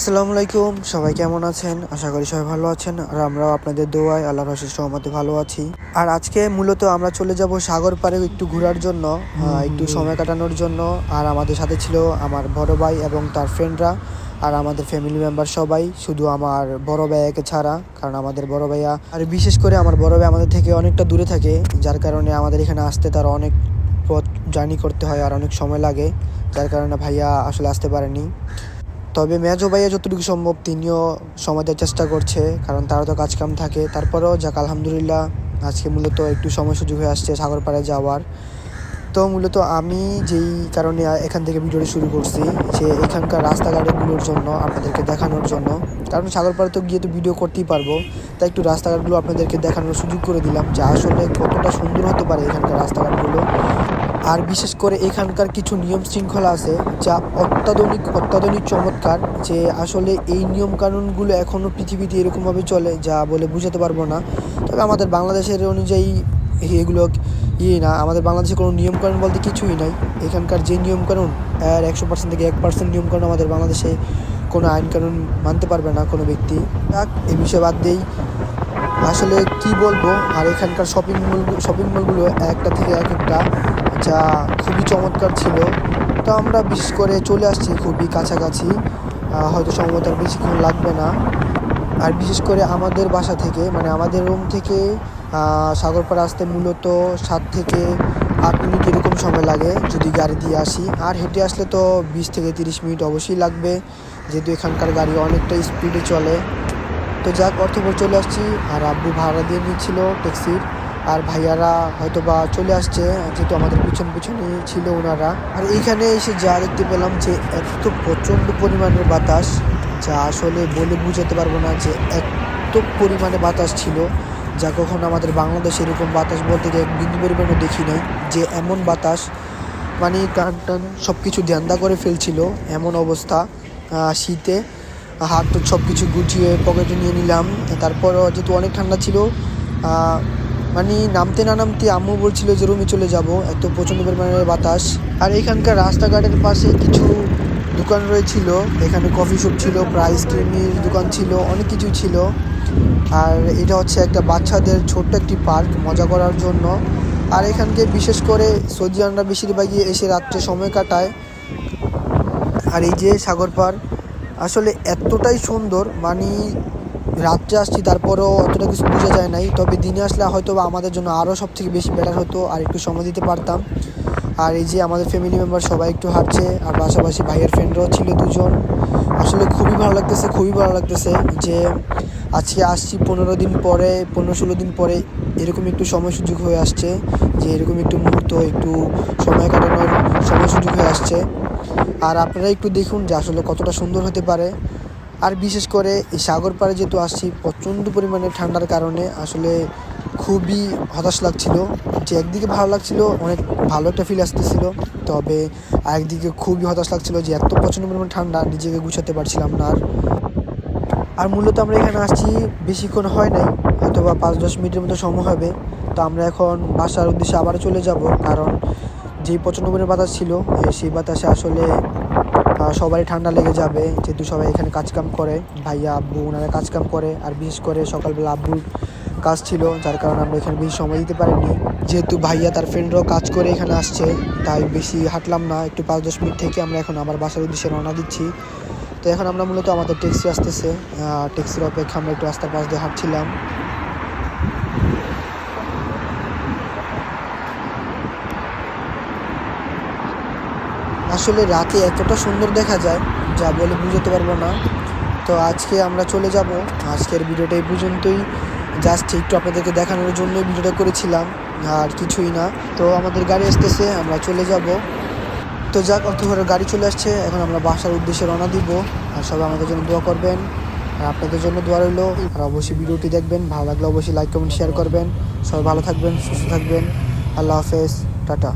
আসসালামু আলাইকুম সবাই কেমন আছেন? আশা করি সবাই ভালো আছেন আর আমরাও আপনাদের দোয়ায় আল্লাহ রসের সহমতে ভালো আছি। আর আজকে মূলত আমরা চলে যাব সাগর পাড়ে একটু ঘোরার জন্য একটু সময় কাটানোর জন্য। আর আমাদের সাথে ছিল আমার বড় ভাই এবং তার ফ্রেন্ডরা আর আমাদের ফ্যামিলি মেম্বার সবাই শুধু আমার বড় ভাইয়াকে ছাড়া কারণ আমাদের বড় ভাইয়া আর বিশেষ করে আমার বড় ভাই আমাদের থেকে অনেকটা দূরে থাকে যার কারণে আমাদের এখানে আসতে তার অনেক পথ জার্নি করতে হয় আর অনেক সময় লাগে যার কারণে ভাইয়া আসলে আসতে পারেনি। তবে মেজো ভাইয়া যতটুকু সম্ভব তিনিও সময় দেওয়ার চেষ্টা করছে, কারণ তারও তো কাজকাম থাকে। তারপরেও যাক, আলহামদুলিল্লাহ, আজকে মূলত একটু সময় সুযোগ হয়ে আসছে সাগরপাড়ে যাওয়ার। তো মূলত আমি যেই কারণে এখান থেকে ভিডিওটি শুরু করছি, যে এখানকার রাস্তাঘাটগুলোর জন্য, আপনাদেরকে দেখানোর জন্য। কারণ সাগরপাড়ে তো গিয়ে তো ভিডিও করতেই পারব, তাই একটু রাস্তাঘাটগুলো আপনাদেরকে দেখানোর সুযোগ করে দিলাম, যা আসলে কতটা সুন্দর হতে পারে এখানকার রাস্তাঘাটগুলো। আর বিশেষ করে এখানকার কিছু নিয়ম শৃঙ্খলা আছে, যা অত্যাধুনিক অত্যাধুনিক চমৎকার, যে আসলে এই নিয়ম কানুনগুলো এখনও পৃথিবীতে এরকমভাবে চলে, যা বলে বুঝাতে পারব না। তবে আমাদের বাংলাদেশের অনুযায়ী এগুলো ইয়ে না, আমাদের বাংলাদেশে কোনো নিয়মকানুন বলতে কিছুই নাই। এখানকার যে নিয়মকানুন এর একশো পার্সেন্ট থেকে এক পার্সেন্ট নিয়মকানুন আমাদের বাংলাদেশে কোনো আইন কানুন মানতে পারবে না কোনো ব্যক্তি। যাক এই বিষয়ে বাদ দেই। আসলে কি বলব, আর এখানকার শপিং মল, শপিং মলগুলো একটা থেকে এক একটা। যা খুবই চমৎকার ছিল। তো আমরা বিশেষ করে চলে আসছি খুবই কাছাকাছি। হয়তো সম্ভবত আর বেশিক্ষণ লাগবে না। আর বিশেষ করে আমাদের বাসা থেকে মানে আমাদের রুম থেকে সাগরপাড়া আসতে মূলত সাত থেকে আট মিনিট এরকম সময় লাগে যদি গাড়ি দিয়ে আসি। আর হেঁটে আসলে তো বিশ থেকে তিরিশ মিনিট অবশ্যই লাগবে, যেহেতু এখানকার গাড়ি অনেকটা স্পিডে চলে। তো যাক অর্থপর চলে আসছি। আর আব্বু ভাড়া দিয়ে নিচ্ছিল ট্যাক্সির আর ভাইয়ারা হয়তো বা চলে আসছে, যেহেতু আমাদের পিছন পিছনে ছিল ওনারা। আর এইখানে এসে যা দেখতে পেলাম যে এত প্রচণ্ড পরিমাণের বাতাস, যা আসলে বলে বুঝাতে পারব না যে এত পরিমাণে বাতাস ছিল, যা কখনো আমাদের বাংলাদেশে এরকম বাতাস বলতে এক বিন্দু পরিমাণও দেখি নাই, যে এমন বাতাস মানে টান টান সব কিছু ধ্যান্দা করে ফেলছিল, এমন অবস্থা শীতে হাত সব কিছু গুছিয়ে পকেটে নিয়ে নিলাম, তারপরও যেহেতু অনেক ঠান্ডা ছিল মানে নামতে না নামতে আম্মু বলছিল যে রুমে চলে যাব, এত প্রচণ্ড পরিমাণের বাতাস। আর এখানকার রাস্তাঘাটের পাশে কিছু দোকান রয়েছিল, এখানে কফি শপ ছিল প্রাইস ক্রিমের দোকান ছিল, অনেক কিছু ছিল। আর এটা হচ্ছে একটা বাচ্চাদের ছোট্ট একটি পার্ক, মজা করার জন্য। আর এখানকে বিশেষ করে সৌদিয়ানরা বেশিরভাগই এসে রাত্রে সময় কাটায়। আর এই যে সাগর পার, আসলে এতটাই সুন্দর মানে রাত্রে আসছি, তারপরেও অতটা কিছু বোঝা যায় নাই। তবে দিনে আসলে হয়তো বা আমাদের জন্য আরও সব থেকে বেশি বেটার হতো আর একটু সময় দিতে পারতাম। আর এই যে আমাদের ফ্যামিলি মেম্বার সবাই একটু হাঁটছে, আর পাশাপাশি ভাইয়ের ফ্রেন্ডরাও ছিল দুজন। আসলে খুবই ভালো লাগতেছে, খুবই ভালো লাগতেছে যে আজকে আসছি পনেরো দিন পরে, পনেরো ষোলো দিন পরে এরকম একটু সময় সুযোগ হয়ে আসছে, যে এরকম একটু মুহূর্ত, একটু সময় কাটানোর সময় সুযোগ হয়ে আসছে। আর আপনারা একটু দেখুন যে আসলে কতটা সুন্দর হতে পারে। আর বিশেষ করে এই সাগর পাড়ে যেহেতু আসছি, প্রচণ্ড পরিমাণে ঠান্ডার কারণে আসলে খুবই হতাশ লাগছিল। যে একদিকে ভালো লাগছিল, অনেক ভালো একটা ফিল আসতেছিল, তবে আরেকদিকে খুবই হতাশ লাগছিল যে এত প্রচণ্ড পরিমাণে ঠান্ডা নিজেকে গুছাতে পারছিলাম না আর। আর মূলত আমরা এখানে আসছি বেশিক্ষণ হয় নাই হয়তো বা পাঁচ দশ মিনিটের মতো সময় হবে। তো আমরা এখন বাসার উদ্দেশ্যে আবার চলে যাব, কারণ যেই পরিমাণে বাতাস ছিল সেই বাতাসে আসলে সবারই ঠান্ডা লেগে যাবে। যেহেতু সবাই এখানে কাজকাম করে, ভাইয়া আব্বু ওনারা কাজকাম করে, আর বিশেষ করে সকালবেলা আব্বুর কাজ ছিল, যার কারণে আমরা এখানে বেশি সময় দিতে পারিনি। যেহেতু ভাইয়া তার ফ্রেন্ডরাও কাজ করে এখানে আসছে, তাই বেশি হাঁটলাম না, একটু পাঁচ দশ মিনিট থেকে আমরা এখন আমার বাসার উদ্দেশ্যে রওনা দিচ্ছি। তো এখন আমরা মূলত আমাদের ট্যাক্সি আসতেছে ট্যাক্সির অপেক্ষা আমরা একটু রাস্তার পাশ দিয়ে হাঁটছিলাম। আসলে রাতে এতটা সুন্দর দেখা যায়, যা বলে বুঝতে পারব না। তো আজকে আমরা চলে যাব। আজকের ভিডিওটা এই পর্যন্তই। জাস্ট একটু আপনাদেরকে দেখানোর জন্য ভিডিওটা করেছিলাম, আর কিছুই না। তো আমাদের গাড়ি আসতেছে, আমরা চলে যাব। তো যাক, অর্থ করে গাড়ি চলে আসছে। এখন আমরা বাসার উদ্দেশ্যে রওনা দিব, আর সবাই আমাদের জন্য দোয়া করবেন। আর আপনাদের জন্য দোয়া রইল। আর অবশ্যই ভিডিওটি দেখবেন। ভালো লাগলে অবশ্যই লাইক কমেন্ট শেয়ার করবেন। সবাই ভালো থাকবেন, সুস্থ থাকবেন। আল্লাহ হাফেজ। টাটা।